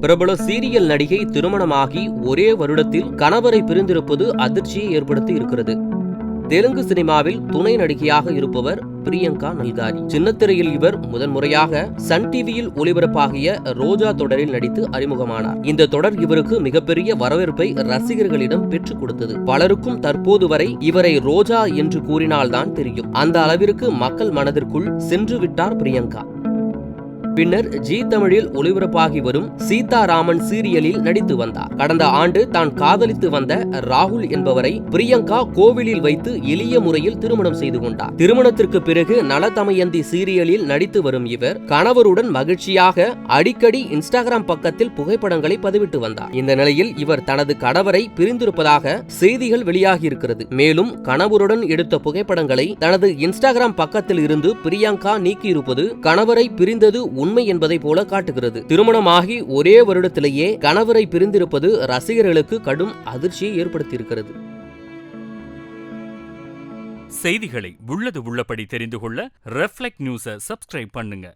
பிரபல சீரியல் நடிகை திருமணமாகி ஒரே வருடத்தில் கணவரை பிரிந்திருப்பது அதிர்ச்சியை ஏற்படுத்தி இருக்கிறது. தெலுங்கு சினிமாவில் துணை நடிகையாக இருப்பவர் பிரியங்கா நல்காரி. சின்னத்திரையில் இவர் முதன்முறையாக சன் டிவியில் ஒளிபரப்பாகிய ரோஜா தொடரில் நடித்து அறிமுகமானார். இந்த தொடர் இவருக்கு மிகப்பெரிய வரவேற்பை ரசிகர்களிடம் பெற்றுக் கொடுத்தது. பலருக்கும் தற்போது வரை இவரை ரோஜா என்று கூறினால்தான் தெரியும். அந்த அளவிற்கு மக்கள் மனதிற்குள் சென்று விட்டார் பிரியங்கா. பின்னர் ஜி தமிழில் ஒளிபரப்பாகி வரும் சீதாராமன் சீரியலில் நடித்து வந்தார். கடந்த ஆண்டு தான் காதலித்து வந்த ராகுல் என்பவரை பிரியங்கா கோவிலில் வைத்து எளிய முறையில் திருமணம் செய்து கொண்டார். திருமணத்திற்கு பிறகு நலதமயந்தி சீரியலில் நடித்து வரும் இவர் கணவருடன் மகிழ்ச்சியாக அடிக்கடி இன்ஸ்டாகிராம் பக்கத்தில் புகைப்படங்களை பதிவிட்டு வந்தார். இந்த நிலையில் இவர் தனது கணவரை பிரிந்திருப்பதாக செய்திகள் வெளியாகியிருக்கிறது மேலும் கணவருடன் எடுத்த புகைப்படங்களை தனது இன்ஸ்டாகிராம் பக்கத்தில் இருந்து பிரியங்கா நீக்கியிருப்பது கணவரை பிரிந்தது உண்மை என்பதை போல காட்டுகிறது. திருமணமாகி ஒரே வருடத்திலேயே கணவரை பிரிந்திருப்பது ரசிகர்களுக்கு கடும் அதிர்ச்சியை ஏற்படுத்தியிருக்கிறது. செய்திகளை உள்ளது உள்ளபடி தெரிந்து கொள்ள ரெஃப்ளெக்ட் நியூஸை சப்ஸ்கிரைப் பண்ணுங்க.